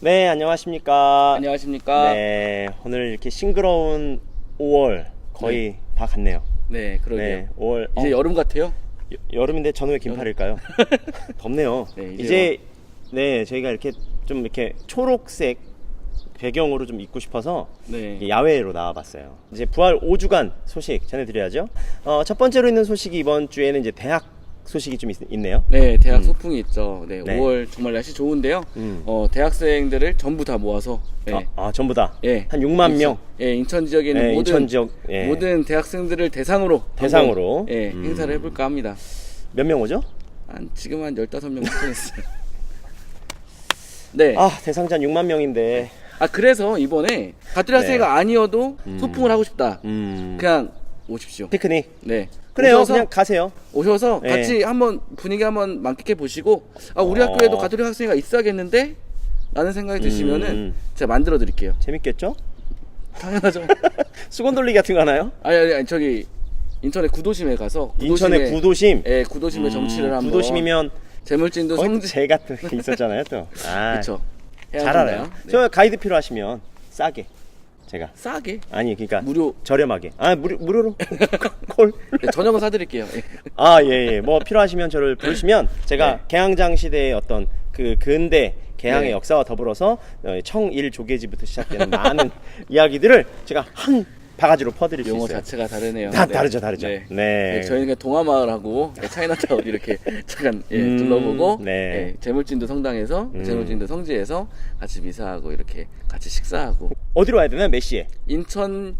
네, 안녕하십니까. 안녕하십니까. 네, 오늘 이렇게 싱그러운 5월 거의 다 갔네요. 네, 그러게요. 네, 5월 이제 어, 여름 같아요. 여- 여름인데 저는 왜 긴팔일까요? 덥네요. 네, 이제 이제 네, 저희가 이렇게 좀 이렇게 초록색 배경으로 좀 입고 싶어서 네. 야외로 나와봤어요. 이제 부활 5주간 소식 전해드려야죠. 어, 첫 번째로 있는 소식이 이번 주에는 이제 대학 소식이 좀 있, 네요 네, 대학 소풍이 있죠. 네, 네. 5월 정말 날씨 좋은데요. 음. 어, 대학생들을 전부 다 모아서 네. 아, 아, 전부 다. 예. 한 6만 명. 예, 인천 지역에 있는 네, 모든 인천 지역, 예. 모든 대학생들을 대상으로 대상으로. 한번, 예, 음. 행사를 해 볼까 합니다. 몇 명 오죠? 한 지금 한 15명 신청했어요. 네. 아, 대상자 6만 명인데. 아, 그래서 이번에 가톨릭 학생회가 아니어도 음. 소풍을 하고 싶다. 음. 그냥 오십시오. 피크닉. 네. 그래요. 오셔서 그냥 가세요. 오셔서 네. 같이 한번 분위기 한번 만끽해 보시고 아 우리 어. 학교에도 가톨릭 학생회가 있어야겠는데 라는 생각이 드시면은 음. 제가 만들어 드릴게요 재밌겠죠? 당연하죠 수건 돌리기 같은 거 하나요? 아니, 아니 아니 저기 인천의 구도심에 가서 인천의 구도심. 예 구도심의 음, 정치를 한번 구도심이면 재물진도 거의 성지 제 같은 게 있었잖아요, 또. 아, 그렇죠 잘 알아요. 저 가이드 필요하시면 싸게 제가 싸게 아니 그러니까 무료 저렴하게 아 무료 무료로 콜. 네, 저녁은 사드릴게요 예. 아, 예, 예. 뭐 필요하시면 저를 부르시면 제가 네. 개항장 시대의 어떤 그 근대 개항의 네. 역사와 더불어서 어, 청일 조계지부터 시작되는 많은 이야기들을 제가 한 바가지로 퍼드릴 수 용어 있어요. 자체가 다르네요 다 네. 다르죠, 다르죠. 네. 네. 네, 저희는 그냥 동아마을하고 차이나타운 이렇게 잠깐 예, 음, 둘러보고 네. 예, 재물진도 성당에서 음. 재물진도 성지에서 같이 미사하고 이렇게 같이 식사하고 어디로 와야 되나? 몇 시에? 인천역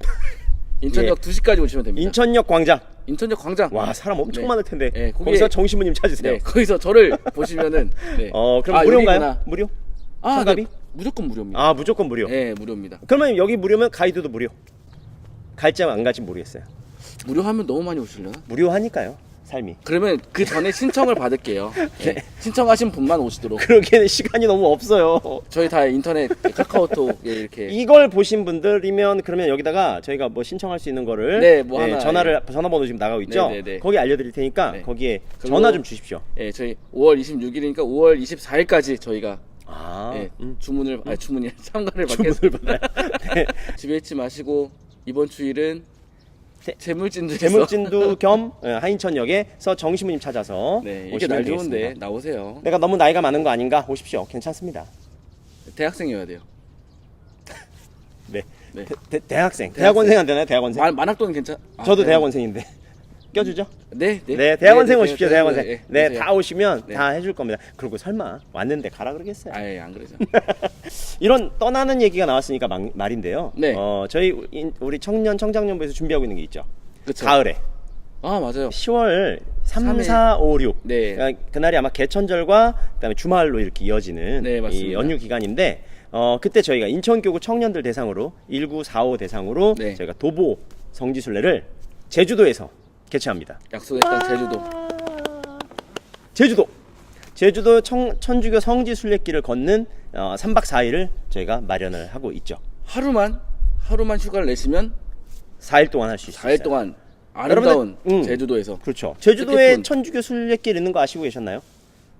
인천역 2시까지 오시면 됩니다. 예. 인천역 광장. 인천역 광장. 와, 사람 엄청 네. 많을 텐데. 네, 거기에- 거기서 정신부님 찾으세요. 네, 거기서 저를 보시면은 네. 어, 그럼 아, 무료인가요? 여기구나. 무료? 아, 성갑이? 네, 무조건 무료입니다. 아, 무조건 무료. 네, 무료입니다. 그러면 여기 무료면 가이드도 무료. 갈지 안 갈지 모르겠어요. 무료하면 너무 많이 오시려나? 무료하니까요. 삶이. 그러면 그 전에 신청을 받을게요. 네. 신청하신 분만 오시도록. 그러기에는 시간이 너무 없어요. 저희 다 인터넷 카카오톡에 이렇게 이걸 보신 분들이면 그러면 여기다가 저희가 뭐 신청할 수 있는 거를 네, 뭐 하나, 전화를 전화번호 지금 나가고 있죠. 네, 네, 네. 거기 알려드릴 테니까 네. 거기에 전화 좀 주십시오. 예, 저희 5월 26일이니까 5월 24일까지 저희가 아, 예, 음. 주문을 아니 주문이 참가를 주문을 받겠습니다. 받아요. 네. 집에 있지 마시고 이번 주일은 재- 재물진도 재물진도 겸 예, 하인천역에서 정시무님 찾아서 네, 이게 오시면 날 되겠습니다. 좋은데 나오세요. 내가 너무 나이가 많은 거 아닌가? 오십시오. 괜찮습니다. 대학생이어야 돼요. 네. 네. 대, 대, 대학생. 대학원생 안 되나요? 대학원생? 만, 만학도는 괜찮. 아, 저도 대학- 대학원생인데. 껴주죠? 네, 네. 네, 대학원생 네, 네, 오십시오. 네, 대학원생. 네, 네, 오세요. 다 오시면 네. 다 해줄 겁니다. 그리고 설마 왔는데 가라 그러겠어요? 아예 안 그러죠. 이런 떠나는 얘기가 나왔으니까 막- 말인데요. 네. 어, 저희 인- 우리 청년 청장년부에서 준비하고 있는 게 있죠. 그쵸. 가을에 아 맞아요. 10월 3, 삼 일. 4, 5, 6. 네. 그러니까 그날이 아마 개천절과 그다음에 주말로 이렇게 이어지는 네, 이 맞습니다. 연휴 기간인데 어, 그때 저희가 인천교구 청년들 대상으로 1945 대상으로 네. 저희가 도보 성지순례를 제주도에서 개최합니다. 약속했던 제주도. 제주도 제주도 청, 천주교 성지 순례길을 걷는 어, 3박 4일을 저희가 마련을 하고 있죠. 하루만 하루만 휴가를 내시면 4일 동안 할 수 있어요. 4일 동안 아름다운 여러분들, 음. 제주도에서 그렇죠. 제주도에 뜻깊은- 천주교 순례길 있는 거 아시고 계셨나요?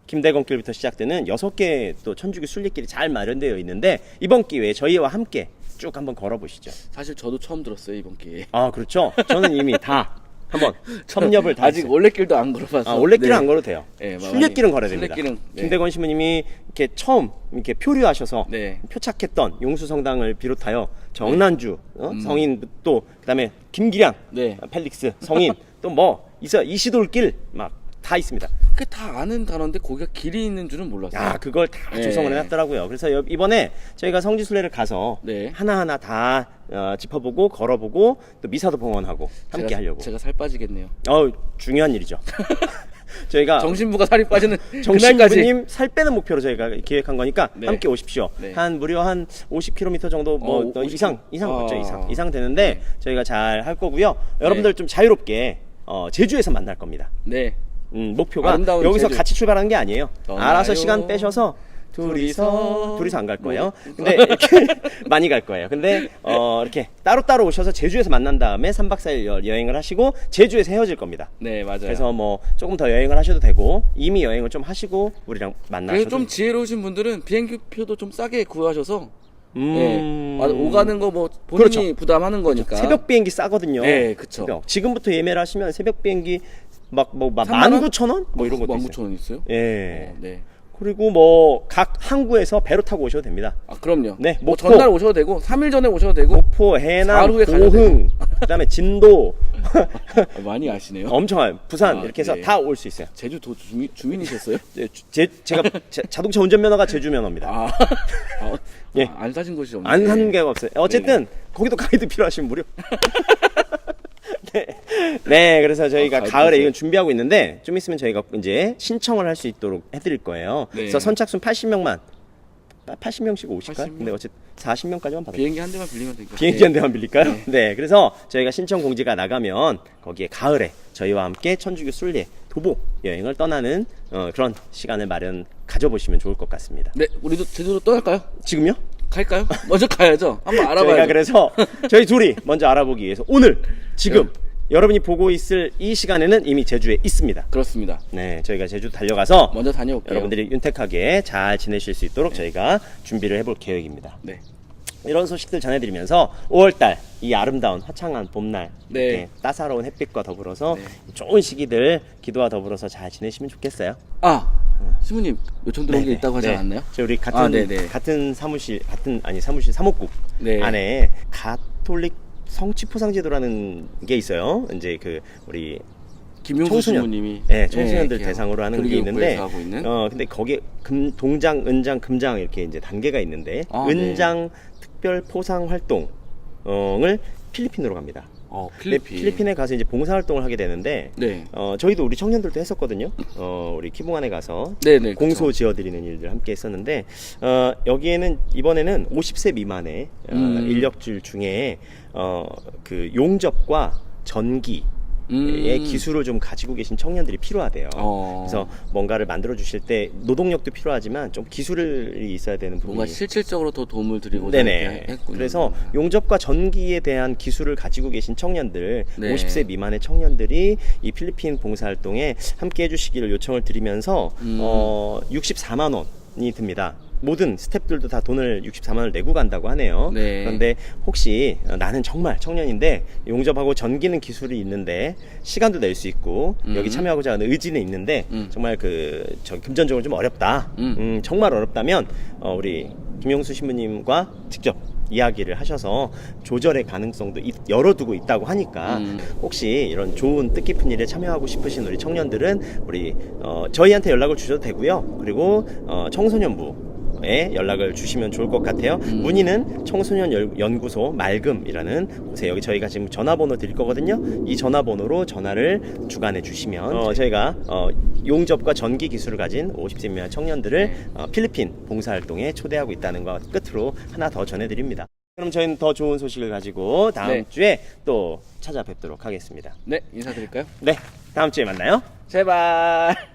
김대건길부터 시작되는 여섯 개또 천주교 순례길이 잘 마련되어 있는데 이번 기회에 저희와 함께 쭉 한번 걸어보시죠. 사실 저도 처음 들었어요 이번 기회에. 아 그렇죠. 저는 이미 다 한번 섭렵을 다 아직. 올레길도 안 걸어봐서. 아, 올레길은 네. 안 걸어도 돼요. 네, 순례길은 걸어야 됩니다. 순례길은, 네. 김대건 신부님이 이렇게 처음 이렇게 표류하셔서 네. 표착했던 용수 성당을 비롯하여 정난주 어? 음. 성인 또 그다음에 김기량 네. 아, 펠릭스 성인 또뭐 있어 이시돌길 막 다 있습니다. 그게 다 아는 단어인데 거기가 길이 있는 줄은 몰랐어요. 야 그걸 다 네. 조성을 해놨더라고요. 그래서 여- 이번에 저희가 성지순례를 가서 네. 하나하나 다 어, 짚어보고 걸어보고 또 미사도 봉헌하고 함께 제가, 하려고. 제가 살 빠지겠네요. 어 중요한 일이죠. 저희가 정신부가 살이 빠지는 그날까지. 정신부님 살 빼는 목표로 저희가 기획한 거니까 네. 함께 오십시오. 네. 한 무려 한 50km 정도 뭐 어, 더50 이상 이상 아. 맞죠 이상 이상 되는데 네. 저희가 잘 할 거고요. 여러분들 좀 자유롭게 어, 제주에서 만날 겁니다. 네. 음, 목표가 아름다운 여기서 제주. 같이 출발하는 게 아니에요. 떠나요. 알아서 시간 빼셔서 둘이서 둘이서 안 갈 거예요. 근데 이렇게 많이 갈 거예요. 근데 어 이렇게 따로따로 오셔서 제주에서 만난 다음에 3박 4일 여- 여행을 하시고 제주에서 헤어질 겁니다. 네 맞아요. 그래서 뭐 조금 더 여행을 하셔도 되고 이미 여행을 좀 하시고 우리랑 만나셔도 그래서 좀 지혜로우신 분들은 비행기 표도 좀 싸게 구하셔서 음... 예. 아, 오가는 거 뭐 본인이 그렇죠. 부담하는 거니까 새벽 비행기 싸거든요. 네, 그쵸. 새벽. 지금부터 예매를 하시면 새벽 비행기 막뭐 3만 원? 19,000원? 뭐 이런 것도 있어요. 19,000원 있어요? 예. 어, 네. 그리고 뭐 각 항구에서 배로 타고 오셔도 됩니다. 아 그럼요. 네, 뭐 목포. 전날 오셔도 되고 3일 전에 오셔도 되고 목포, 해남, 가셔도 고흥, 그다음에 진도 아, 많이 아시네요. 엄청 와요. 부산 아, 이렇게 해서 네. 다 올 수 있어요. 제주 도 주민, 주민이셨어요? 제, 제, 제가 제- 자동차 운전면허가 제주 면허입니다. 아, 아, 예. 안 사신 곳이 없네. 안 사는 게가 없어요. 어쨌든 거기도 가이드 필요하시면 무료. 네. 네, 그래서 저희가 아, 가을에? 이건 준비하고 있는데 좀 있으면 저희가 이제 신청을 할 수 있도록 해드릴 거예요. 네. 그래서 선착순 80명만 80명씩 오실까요? 80명? 근데 어쨌든 40명까지만 받아요. 비행기 한 대만 빌리면 되니까. 비행기 한 대만 빌릴까요? 네. 그래서 저희가 신청 공지가 나가면 거기에 가을에 저희와 함께 천주교 순례 도보 여행을 떠나는 어, 그런 시간을 마련 가져보시면 좋을 것 같습니다. 네, 우리도 제주도 떠날까요? 지금요? 갈까요? 먼저 가야죠. 한번 저희가 알아봐야죠. 그래서 저희 둘이 먼저 알아보기 위해서 오늘 지금 여러분이 보고 있을 이 시간에는 이미 제주에 있습니다. 그렇습니다. 네, 저희가 제주 달려가서 먼저 다녀올게요. 여러분들이 윤택하게 잘 지내실 수 있도록 저희가 준비를 해볼 계획입니다. 네. 이런 소식들 전해드리면서 5월달 이 아름다운 화창한 봄날 네. 이렇게 따사로운 햇빛과 더불어서 네. 좋은 시기들 기도와 더불어서 잘 지내시면 좋겠어요. 아, 시무님 요청 들어온 게 네네. 있다고 하지 네. 않았나요? 저 우리 같은 아, 네네. 같은 사무실 같은 아니 사무실 사목국 네. 안에 가톨릭 성취 포상제도라는 게 있어요. 이제 그 우리 김용수 청소년. 시무님이 네, 청소년들 이렇게 대상으로 하는 게 있는데 있는 어 근데 거기에 금 동장, 은장, 금장 이렇게 이제 단계가 있는데 아, 네. 은장 특별 포상 활동을 필리핀으로 갑니다. 어, 필리핀. 필리핀에 가서 이제 봉사 활동을 하게 되는데 네. 어 저희도 우리 청년들도 했었거든요. 어 우리 키봉안에 가서 네, 네. 공소 지어드리는 일들 함께 했었는데 어, 여기에는 이번에는 50세 미만의 어, 음. 인력줄 중에 어, 그 용접과 전기 음. 의 기술을 좀 가지고 계신 청년들이 필요하대요. 어. 그래서 뭔가를 만들어 주실 때 노동력도 필요하지만 좀 기술이 있어야 되는 부분이 뭔가 실질적으로 더 도움을 드리고 네네. 그래서 용접과 전기에 대한 기술을 가지고 계신 청년들, 네. 50세 미만의 청년들이 이 필리핀 봉사활동에 함께 해주시기를 요청을 드리면서 음. 어 64만 원이 듭니다. 모든 스탭들도 다 돈을 64만 원을 내고 간다고 하네요. 네. 그런데 혹시 어, 나는 정말 청년인데 용접하고 전기는 기술이 있는데 시간도 낼 수 있고 음. 여기 참여하고자 하는 의지는 있는데 음. 정말 그저 금전적으로 좀 어렵다. 음. 음, 정말 어렵다면 어, 우리 김용수 신부님과 직접 이야기를 하셔서 조절의 가능성도 있- 열어두고 있다고 하니까 음. 혹시 이런 좋은 뜻깊은 일에 참여하고 싶으신 우리 청년들은 우리 어, 저희한테 연락을 주셔도 되고요. 그리고 어, 청소년부 에 연락을 주시면 좋을 것 같아요. 음. 문의는 청소년 열- 연구소 맑음이라는 곳에 여기 저희가 지금 전화번호 드릴 거거든요. 이 전화번호로 전화를 주간해 주시면 어, 저희가 어, 용접과 전기 기술을 가진 50세 미만 청년들을 네. 어, 필리핀 봉사활동에 초대하고 있다는 것 끝으로 하나 더 전해드립니다. 그럼 저희는 더 좋은 소식을 가지고 다음 네. 주에 또 찾아뵙도록 하겠습니다. 네, 인사드릴까요? 네, 다음 주에 만나요. 제발.